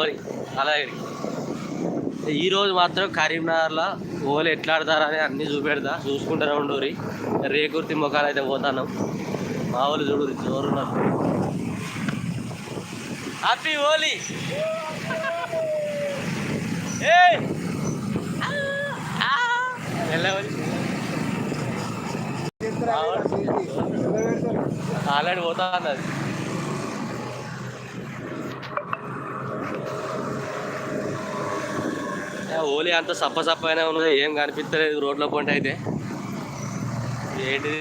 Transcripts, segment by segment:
ఓరి అలాగే ఈరోజు మాత్రం కరీంనగర్లో ఓలు ఎట్లా ఆడతారని అన్నీ చూపెడతా చూసుకుంటూనే ఉండూరి. రేకుర్తి ముఖాలు అయితే పోతాను మా వాళ్ళు చూడు జోరున్నారు. హ్యాపీ ఓలీ ఆల్రెడీ పోతా అన్నది ఓలీ అంత సప్ప సప్పగానే ఉన్నది ఏం కనిపించలేదు రోడ్ల పొంటి అయితే. ఏంటిది?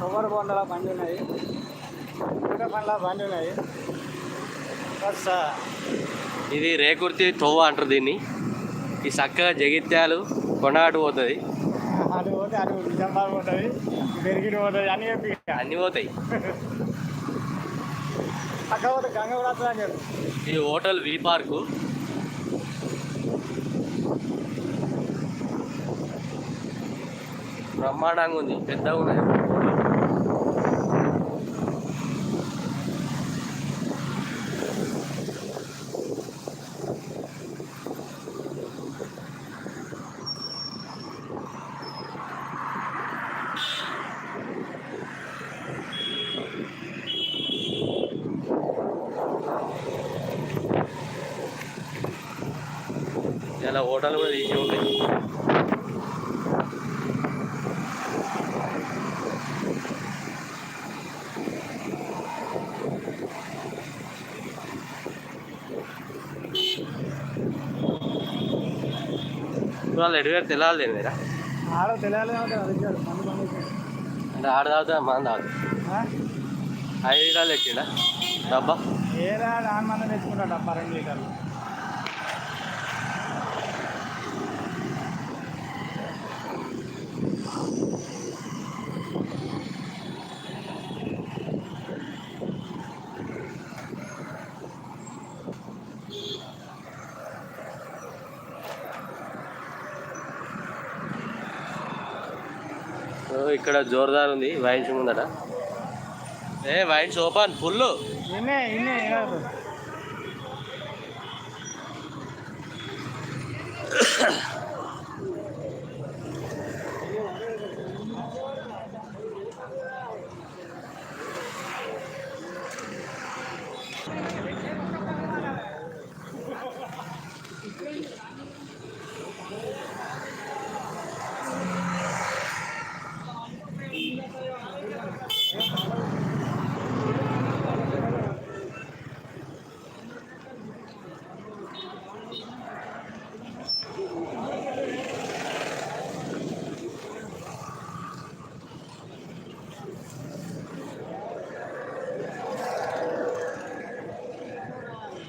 కొబ్బరి బొండల బండి ఉన్నాయి ఇంకా పండ్ల బండి ఉన్నాయి ఇది రేకుర్తి తోవ అంటారు దీన్ని. ఈ చక్కగా జగిత్యాలు కొండగట్టు పోతుంది. అటు పోతే అటు నిజామాబాద్ పోతుంది పెరిగిన పోతుంది అన్ని అన్నీ పోతాయి. ఇది హోటల్ వి పార్కు. బ్రహ్మాండంగా ఉంది. పెద్దగా ఉన్నాయి. ఇలా హోటల్ కూడా తీసి ఉంటాయి వాళ్ళు ఎటుగారు తెలాలి మీరా ఆడ తెలియాలి అంటే ఆడ తాగుతా మన తాగుతా. ఐదు లీటర్లు ఎక్కిండా డబ్బా? ఏరా దాని మంది తెచ్చుకుంటాడు డబ్బా రెండు లీటర్లు. ఇక్కడ జోర్దార్ ఉంది. వైన్స్ ముందట ఏ వైన్స్ ఓపెన్ ఫుల్